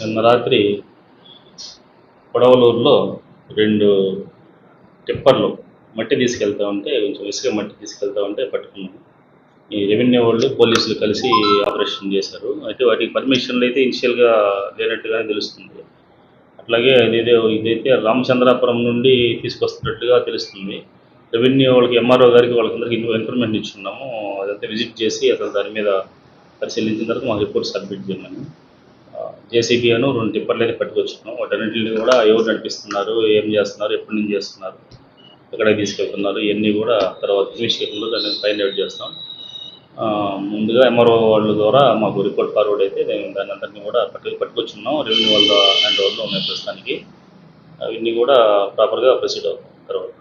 నిన్న రాత్రి కొడవలూరులో రెండు టిప్పర్లు మట్టి తీసుకెళ్తా ఉంటే కొంచెం ఇసుక మట్టి తీసుకెళ్తా ఉంటే పట్టుకున్నాం. ఈ రెవెన్యూ వాళ్ళు పోలీసులు కలిసి ఆపరేషన్ చేశారు. అయితే వాటికి పర్మిషన్లు అయితే ఇనిషియల్గా లేనట్టుగానే తెలుస్తుంది. అట్లాగే ఇదేదో ఇదైతే రామచంద్రాపురం నుండి తీసుకొస్తున్నట్టుగా తెలుస్తుంది. రెవెన్యూ వాళ్ళకి ఎంఆర్ఓ గారికి వాళ్ళకందరికీ ఇన్ఫర్మేషన్ ఇచ్చున్నాము. అదంతా విజిట్ చేసి అసలు దాని మీద పరిశీలించిన తర్వాత మాకు రిపోర్ట్ సబ్మిట్ చేయమని. జేసీబీను రెండు టిప్పర్లు అయితే పట్టుకొచ్చున్నాం వాటన్నింటిని కూడా ఎవరు నడిపిస్తున్నారు ఏం చేస్తున్నారు ఎప్పటి నుంచి చేస్తున్నారు ఎక్కడికి తీసుకెళ్తున్నారు ఇవన్నీ కూడా తర్వాత ఇన్వెస్టిగేషన్లో దాన్ని ఫైండ్ అవుట్ చేస్తాం. ముందుగా ఎంఆర్ఓ వాళ్ళ ద్వారా మాకు రిపోర్ట్ ఫార్వర్డ్ అయితే మేము దాని అందరినీ కూడా పట్టు పట్టుకొచ్చున్నాం రెవెన్యూ వాళ్ళ హ్యాండ్ ఓవర్లో ఉన్నాయి ప్రస్తుతానికి. అవన్నీ కూడా ప్రాపర్గా ప్రొసీడ్ అవుతాం. తర్వాత